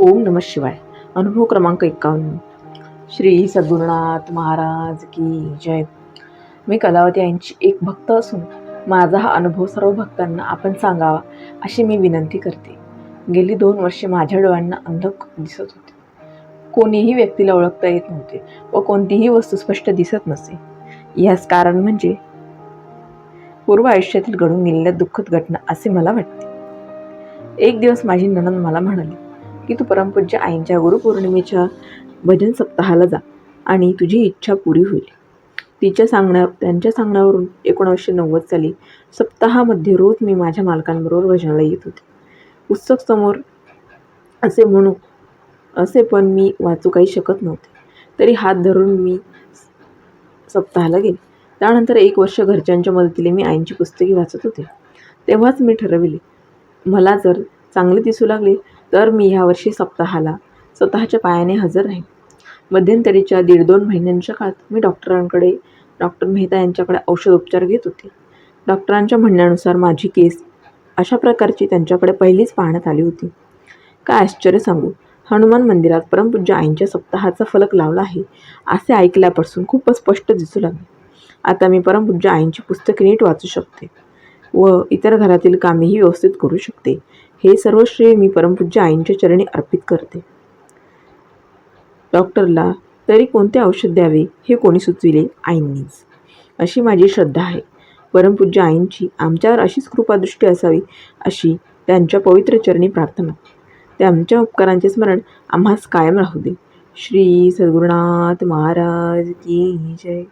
ओम नम शिवाय. अनुभव क्रमांक एकावन्न श्री सद्गुरुनाथ महाराज की जय. मी कलावती यांची एक भक्त असून माझा हा अनुभव सर्व भक्तांना आपण सांगावा अशी मी विनंती करते. गेली दोन वर्षे माझ्या डोळ्यांना अंधक दिसत होते. कोणीही व्यक्तीला ओळखता येत नव्हते व कोणतीही वस्तू स्पष्ट दिसत नसे. यास कारण म्हणजे पूर्व आयुष्यातील घडून गेलेल्या दुःखद घटना असे मला वाटते. एक दिवस माझी ननंद मला म्हणाली की तू परमपूज्य आईंच्या गुरुपौर्णिमेच्या भजन सप्ताहाला जा आणि तुझी इच्छा पुरी होईल. तिच्या सांगण्या त्यांच्या सांगण्यावरून एकोणीसशे नव्वद साली सप्ताहामध्ये रोज मी माझ्या मालकांबरोबर भजनाला येत होते. पुस्तक समोर असे म्हणू असे पण मी वाचू काही शकत नव्हते. तरी हात धरून मी सप्ताहाला गेले. त्यानंतर एक वर्ष घरच्यांच्या मदतीने मी आईंची पुस्तके वाचत होते. तेव्हाच मी ठरविले मला जर चांगले दिसू लागले तर मी यावर्षी सप्ताहाला स्वतःच्या पायाने हजर राहीन. मध्यंतरीच्या दीड दोन महिन्यांच्या काळात मी डॉक्टरांकडे डॉक्टर मेहता यांच्याकडे औषधोपचार घेत होते. डॉक्टरांच्या म्हणण्यानुसार माझी केस अशा प्रकारची त्यांच्याकडे पहिलीच पाहण्यात आली होती. काय आश्चर्य सांगू? हनुमान मंदिरात परमपूज्य आईंच्या सप्ताहाचा फलक लावला आहे असे ऐकल्यापासून खूपच स्पष्ट दिसू लागले. आता मी परमपूज्य आईंची पुस्तके नीट वाचू शकते व इतर घरातील कामेही व्यवस्थित करू शकते. हे सर्व श्रेय मी परमपूज्य आईंच्या चरणी अर्पित करते. डॉक्टरला तरी कोणते औषध द्यावे हे कोणी सुचविले? आईंनीच. अशी माझी श्रद्धा आहे. परमपूज्य आईंची आमच्यावर अशीच कृपादृष्टी असावी अशी त्यांच्या पवित्र चरणी प्रार्थना. त्यांच्या उपकारांचे स्मरण आम्हास कायम राहू दे. श्री सद्गुरुनाथ महाराज की जय.